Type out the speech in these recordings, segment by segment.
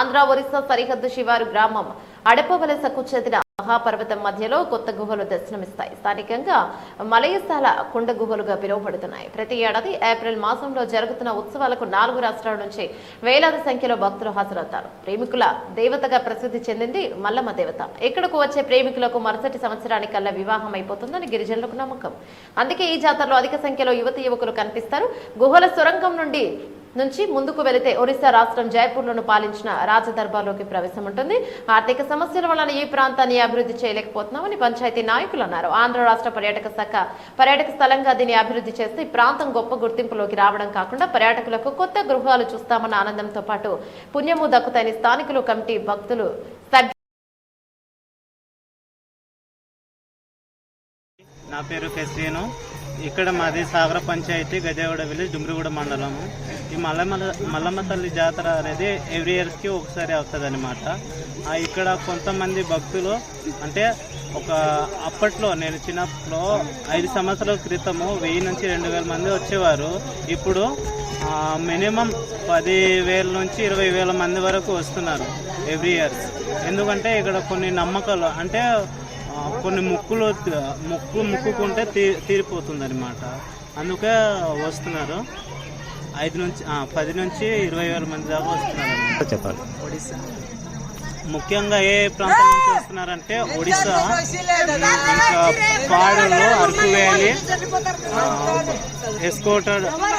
ఆంధ్ర ఒరిస్సా సరిహద్దు శివారు గ్రామం అడపవలసకు చెందిన మహాపర్వతం మధ్యలో కొత్త గుహలు దర్శనమిస్తాయి. స్థానికంగా మలయస్థాల కుండ గుహలుగా పిలువబడుతున్నాయి. ప్రతి ఏడాది ఏప్రిల్ మాసంలో జరుగుతున్న ఉత్సవాలకు నాలుగు రాష్ట్రాల నుంచి వేలాది సంఖ్యలో భక్తులు హాజరవుతారు. ప్రేమికుల దేవతగా ప్రసిద్ధి చెందింది మల్లమ్మ దేవత. ఇక్కడకు వచ్చే ప్రేమికులకు మరుసటి సంవత్సరానికల్లా వివాహం అయిపోతుందని గిరిజనులకు నమ్మకం. అందుకే ఈ జాతరలో అధిక సంఖ్యలో యువతి యువకులు కనిపిస్తారు. గుహల సొరంగం నుండి నుంచి ముందుకు వెళితే ఒరిస్సా రాష్ట్రం జైపూర్లను పాలించిన రాజదర్బార్లోకి ప్రవేశం ఉంటుంది ఆర్థిక సమస్యల వలన ఈ ప్రాంతాన్ని అభివృద్ధి చేయలేకపోతున్నామని పంచాయతీ నాయకులు అన్నారు. ఆంధ్ర రాష్ట్ర పర్యాటక శాఖ పర్యాటక స్థలంగా దీన్ని అభివృద్ధి చేస్తే ఈ ప్రాంతం గొప్ప గుర్తింపులోకి రావడం కాకుండా పర్యాటకులకు కొత్త గృహాలు చూస్తామన్న ఆనందంతో పాటు పుణ్యము దక్కుతాయని స్థానికులు కమిటీ భక్తులు నా పేరు కెస్టీను ఇక్కడ మాది సాగర పంచాయతీ గజేవాడ విలేజ్ డుమ్రిగూడ మండలము. ఈ మల్లమ్మ మల్లమ్మ తల్లి జాతర అనేది ఎవ్రీ ఇయర్స్కి ఒకసారి అవుతుంది అనమాట ఇక్కడ కొంతమంది భక్తులు అంటే ఒక అప్పట్లో నేను చిన్నప్పుడు ఐదు సంవత్సరాల క్రితము వెయ్యి నుంచి రెండు వేల మంది వచ్చేవారు. ఇప్పుడు మినిమం పది వేల నుంచి ఇరవై వేల మంది వరకు వస్తున్నారు ఎవ్రీ ఇయర్ ఎందుకంటే ఇక్కడ కొన్ని నమ్మకాలు అంటే కొన్ని ముక్కులు ముక్కు ముక్కుకుంటే తీ తీరిపోతుంది అనమాట అందుకే వస్తున్నారు. ఐదు నుంచి పది నుంచి ఇరవై వేల మంది దాకా వస్తున్నారు. చెప్పాలి. ముఖ్యంగా ఏ ప్రాంతం నుంచి వస్తున్నారంటే ఒడిశా. ఇంకా పాడలు అరకు వ్యాలీ ఆ, ఎస్కోట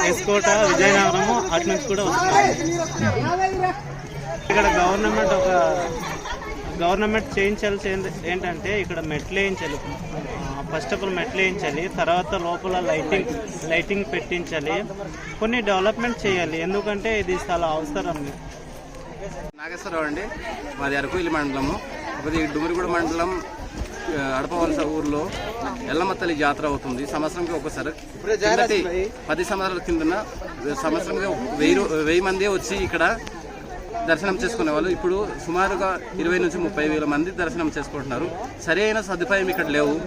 ఎస్కోట విజయనగరము అటు నుంచి కూడా వస్తున్నారు. ఇక్కడ గవర్నమెంట్ ఒక గవర్నమెంట్ చేయించాల్సి ఏంది- ఏంటంటే ఇక్కడ మెట్లు వేయించాలి. ఫస్ట్ ఆఫ్ ఆల్ మెట్లు వేయించాలి తర్వాత లోపల లైటింగ్ లైటింగ్ పెట్టించాలి. కొన్ని డెవలప్మెంట్ చేయాలి ఎందుకంటే ఇది చాలా అవసరం. నాగేశ్వరరావు అండి మాది అరకుయిలి మండలము. ఒకటి డుమిరిగూడ మండలం అడపవలస ఊర్లో ఎల్లమ్మ తల్లి జాతర అవుతుంది. సంవత్సరంకి ఒకసారి. పది సంవత్సరాల కిందన సంవత్సరంగా వెయ్యి వెయ్యి మంది వచ్చి ఇక్కడ దర్శనం చేసుకునే వాళ్ళు. ఇప్పుడు సుమారుగా ఇరవై నుంచి ముప్పై వేల మంది దర్శనం చేసుకుంటున్నారు. సరైన సదుపాయం ఇక్కడ లేవు.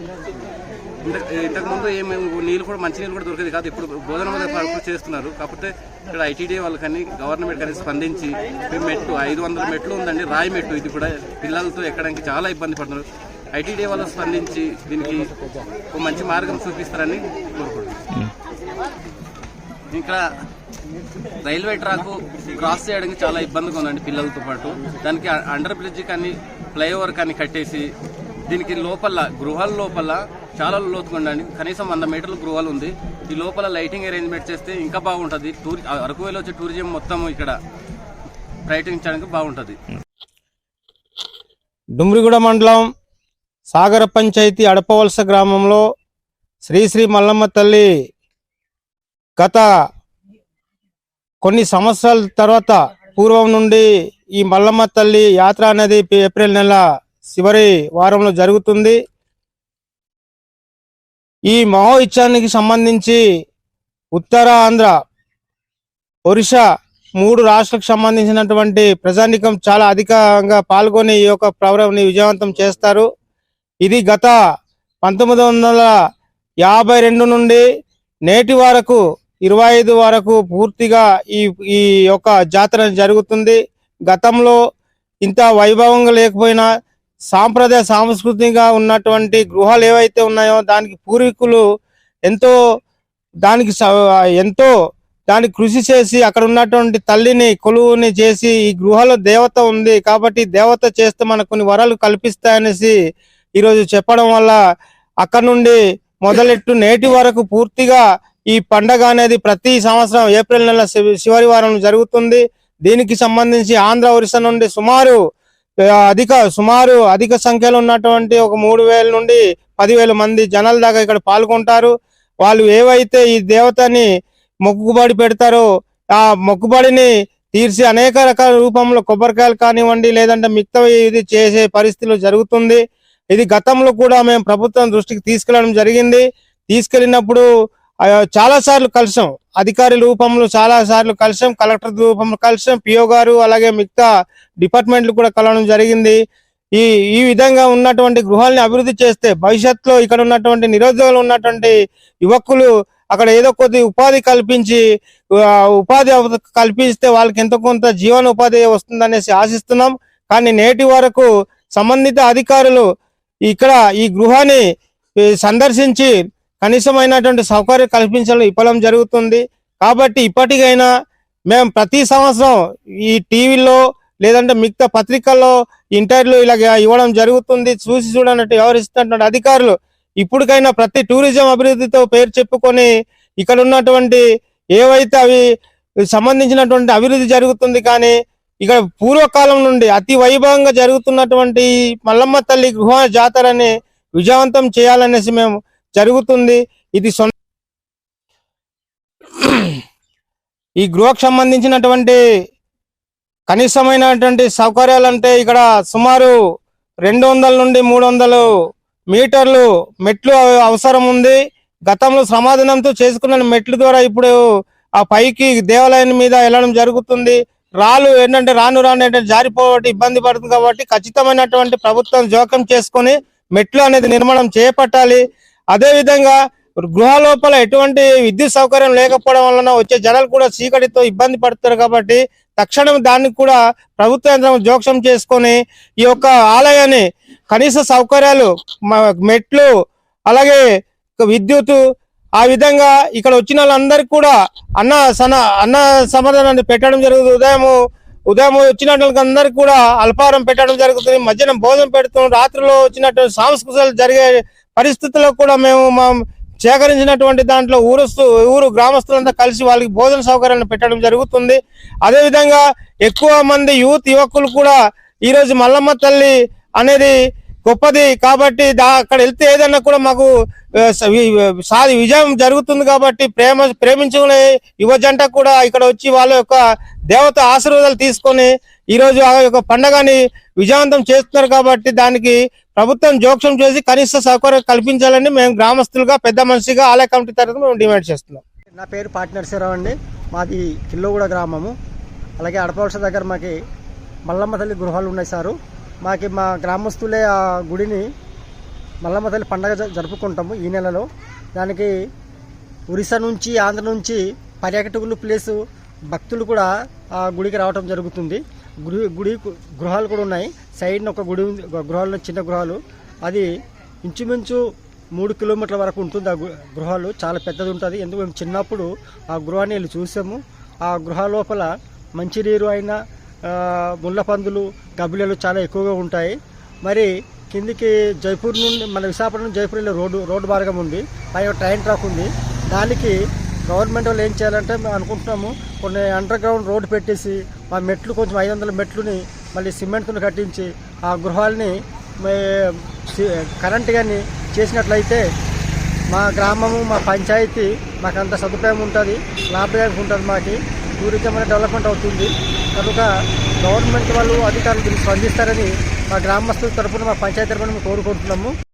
ఇంత- ఇంతకుముందు ఏమి నీళ్ళు కూడా మంచి నీళ్ళు కూడా దొరికేది కాదు. ఇప్పుడు బోధన మీద వరకు చేస్తున్నారు. కాకపోతే ఇక్కడ ఐటీడీ వాళ్ళు కానీ గవర్నమెంట్ కానీ స్పందించి మెట్టు ఐదు వందల మెట్లు ఉందండి. రాయి మెట్టు. ఇది కూడా పిల్లలతో ఎక్కడానికి చాలా ఇబ్బంది పడుతున్నారు. ఐటీడీ వాళ్ళు స్పందించి దీనికి ఒక మంచి మార్గం చూపిస్తారని కోరుకుంటున్నాను. ఇంకా రైల్వే ట్రాక్ క్రాస్ చేయడానికి చాలా ఇబ్బందిగా ఉందండి పిల్లలతో పాటు. దానికి అండర్ బ్రిడ్జ్ కానీ ఫ్లైఓవర్ కానీ కట్టేసి దీనికి లోపల గృహాల లోపల చాలా లోతుగా ఉండండి కనీసం వంద మీటర్ల గృహాలు ఉంది. ఈ లోపల లైటింగ్ అరేంజ్మెంట్ చేస్తే ఇంకా బాగుంటుంది. టూర్ అరకు వేలో వచ్చే టూరిజం మొత్తం ఇక్కడ పర్యటించడానికి బాగుంటుంది. డుమ్రిగూడ మండలం సాగర పంచాయతీ అడపవలస గ్రామంలో శ్రీ శ్రీ మల్లమ్మ తల్లి గత కొన్ని సంవత్సరాల తర్వాత పూర్వం నుండి ఈ మల్లమ్మ తల్లి యాత్ర అనేది ఏప్రిల్ నెల చివరి వారంలో జరుగుతుంది. ఈ మహోత్సవానికి సంబంధించి ఉత్తర ఆంధ్ర ఒరిస్సా మూడు రాష్ట్రాలకు సంబంధించినటువంటి ప్రజానికం చాలా అధికంగా పాల్గొని ఈ యొక్క ప్రోగ్రాంని విజయవంతం చేస్తారు. ఇది గత పంతొమ్మిది వందల యాభై రెండు నుండి నేటి వరకు ఇరవై ఐదు వరకు పూర్తిగా ఈ ఈ యొక్క జాతర జరుగుతుంది. గతంలో ఇంత వైభవంగా లేకపోయినా సాంప్రదాయ సాంస్కృతికంగా ఉన్నటువంటి గృహాలు ఏవైతే ఉన్నాయో దానికి పూర్వీకులు ఎంతో దానికి ఎంతో దానికి కృషి చేసి అక్కడ ఉన్నటువంటి తల్లిని కొలువుని చేసి ఈ గృహలో దేవత ఉంది కాబట్టి దేవత చేస్తే మనకు కొన్ని వరాలు కల్పిస్తాయనేసి ఈరోజు చెప్పడం వల్ల అక్కడ నుండి మొదలెట్టు నేటి వరకు పూర్తిగా ఈ పండగ అనేది ప్రతి సంవత్సరం ఏప్రిల్ నెల చివ- చివరి వారం జరుగుతుంది. దీనికి సంబంధించి ఆంధ్ర ఒరిస్సా నుండి సుమారు అధిక సుమారు అధిక సంఖ్యలో ఉన్నటువంటి ఒక మూడు వేల నుండి పదివేల మంది జనాల దాకా ఇక్కడ పాల్గొంటారు. వాళ్ళు ఏవైతే ఈ దేవతని మొక్కుబడి పెడతారో ఆ మొక్కుబడిని తీర్చి అనేక రకాల రూపంలో కొబ్బరికాయలు కానివ్వండి లేదంటే మిగతా ఇది చేసే పరిస్థితులు జరుగుతుంది. ఇది గతంలో కూడా మేము ప్రభుత్వం దృష్టికి తీసుకెళ్ళడం జరిగింది. తీసుకెళ్ళినప్పుడు చాలా సార్లు కలిసాం. అధికారి రూపంలో చాలా సార్లు కలిసాం కలెక్టర్ రూపంలో కలిసాం పిఓ గారు అలాగే మిగతా డిపార్ట్మెంట్లు కూడా కలవడం జరిగింది. ఈ ఈ విధంగా ఉన్నటువంటి గృహాలని అభివృద్ధి చేస్తే భవిష్యత్తులో ఇక్కడ ఉన్నటువంటి నిరుద్యోగులు ఉన్నటువంటి యువకులు అక్కడ ఏదో కొద్ది ఉపాధి కల్పించి ఉపాధి కల్పిస్తే వాళ్ళకి ఎంతో కొంత జీవన ఉపాధి వస్తుందనేసి ఆశిస్తున్నాం. కానీ నేటి వరకు సంబంధిత అధికారులు ఇక్కడ ఈ గృహాన్ని సందర్శించి కనీసమైనటువంటి సౌకర్యం కల్పించడం ఇప్పలం జరుగుతుంది. కాబట్టి ఇప్పటికైనా మేము ప్రతి సంవత్సరం ఈ టీవీలో లేదంటే మిగతా పత్రికల్లో ఇంటర్వ్యూలు ఇలాగ ఇవ్వడం జరుగుతుంది. చూసి చూడనట్టు వ్యవహరిస్తున్నటువంటి అధికారులు ఇప్పటికైనా ప్రతి టూరిజం అభివృద్ధితో పేరు చెప్పుకొని ఇక్కడ ఉన్నటువంటి ఏవైతే అవి సంబంధించినటువంటి అభివృద్ధి జరుగుతుంది కానీ ఇక్కడ పూర్వకాలం నుండి అతి వైభవంగా జరుగుతున్నటువంటి మల్లమ్మ తల్లి గృహ జాతరని విజయవంతం చేయాలనేసి మేము జరుగుతుంది. ఇది సొంత ఈ గృహకు సంబంధించినటువంటి కనీసమైనటువంటి సౌకర్యాలు అంటే ఇక్కడ సుమారు రెండు వందల నుండి మూడు వందలు మీటర్లు మెట్లు అవసరం ఉంది. గతంలో సమాధానంతో చేసుకున్న మెట్ల ద్వారా ఇప్పుడు ఆ పైకి దేవాలయం మీద వెళ్ళడం జరుగుతుంది. రాళ్ళు ఏంటంటే రాను రాను ఏంటంటే జారిపోవడం ఇబ్బంది పడుతుంది కాబట్టి ఖచ్చితమైనటువంటి ప్రభుత్వం జోక్యం చేసుకొని మెట్లు అనేది నిర్మాణం చేపట్టాలి. అదే విధంగా గృహ లోపల ఎటువంటి విద్యుత్ సౌకర్యం లేకపోవడం వలన వచ్చే జనాలు కూడా చీకటితో ఇబ్బంది పడుతున్నారు కాబట్టి తక్షణం దానికి కూడా ప్రభుత్వ యంత్రం జోక్యం చేసుకొని ఈ యొక్క ఆలయాన్ని కనీస సౌకర్యాలు మెట్లు అలాగే విద్యుత్ ఆ విధంగా ఇక్కడ వచ్చిన వాళ్ళందరికీ కూడా అన్న సన అన్న సమాధానాన్ని పెట్టడం జరుగుతుంది. ఉదయం ఉదయం వచ్చిన అందరికి కూడా అల్పారం పెట్టడం జరుగుతుంది. మధ్యాహ్నం భోజనం పెడుతూ రాత్రిలో వచ్చినటువంటి సాంస్కృతికలు జరిగే పరిస్థితుల్లో కూడా మేము మా సేకరించినటువంటి దాంట్లో ఊరస్తు ఊరు గ్రామస్తులంతా కలిసి వాళ్ళకి భోజన సౌకర్యాలను పెట్టడం జరుగుతుంది. అదేవిధంగా ఎక్కువ మంది యూత్ యువకులు కూడా ఈ రోజు మల్లమ్మ తల్లి అనేది గొప్పది కాబట్టి దా అక్కడ వెళ్తే ఏదన్నా కూడా మాకు ఆ, సాది విజయం జరుగుతుంది కాబట్టి ప్రేమ ప్రేమించుకునే యువ జంట కూడా ఇక్కడ వచ్చి వాళ్ళ యొక్క దేవత ఆశీర్వాదాలు తీసుకొని ఈ రోజు ఆ యొక్క పండగని విజయవంతం చేస్తున్నారు కాబట్టి దానికి ప్రభుత్వం జోక్యం చేసి కనీస సౌకర్యం కల్పించాలని మేము గ్రామస్తులుగా పెద్ద మనిషిగా ఆలయ కమిటీ తరఫున మేము డిమాండ్ చేస్తున్నాం. నా పేరు పాటినరసీరావు అండి. మాది కిల్లోగూడ గ్రామము. అలాగే అడపవలస దగ్గర మాకి మల్లమ్మ తల్లి గృహాలు ఉన్నాయి సారు. మాకి మా గ్రామస్తులే ఆ గుడిని మల్లమ్మ తల్లి పండగ జ- జరుపుకుంటాము ఈ నెలలో. దానికి ఒరిస్సా నుంచి ఆంధ్ర నుంచి పర్యాటకులు ప్లేస్ భక్తులు కూడా ఆ గుడికి రావటం జరుగుతుంది. గుడి గుడి గృహాలు కూడా ఉన్నాయి. సైడ్న ఒక గుడి ఉంది ఒక గృహాలు చిన్న గృహాలు. అది ఇంచుమించు మూడు కిలోమీటర్ల వరకు ఉంటుంది ఆ గృహాలు. చాలా పెద్దది ఉంటుంది. ఎందుకు మేము చిన్నప్పుడు ఆ గృహాన్ని వెళ్ళి చూసాము. ఆ గృహ లోపల మంచినీరు అయినా ముళ్ళ పందులు గబ్బిలలు చాలా ఎక్కువగా ఉంటాయి. మరి కిందికి జైపూర్ నుండి మన విశాఖపట్నం నుండి జైపూర్ వెళ్ళే రోడ్డు రోడ్డు మార్గం ఉంది. పైన ట్రైన్ ట్రాక్ ఉంది. దానికి గవర్నమెంట్ వాళ్ళు ఏం చేయాలంటే మేము అనుకుంటున్నాము కొన్ని అండర్ గ్రౌండ్ రోడ్డు పెట్టేసి ఆ మెట్లు కొంచెం ఐదు వందల మెట్లుని మళ్ళీ సిమెంట్ను కట్టించి ఆ గృహాలని మే- సి- కరెంట్ కానీ చేసినట్లయితే మా గ్రామము మా పంచాయతీ మాకు అంత సదుపాయం ఉంటుంది లాభదాయకం ఉంటుంది మాకు. టూరిజం అనేది డెవలప్మెంట్ అవుతుంది. కనుక గవర్నమెంట్ వాళ్ళు అధికారులు దీన్ని స్పందిస్తారని మా గ్రామస్తుల తరఫున మా పంచాయతీ తరపున మేము కోరుకుంటున్నాము.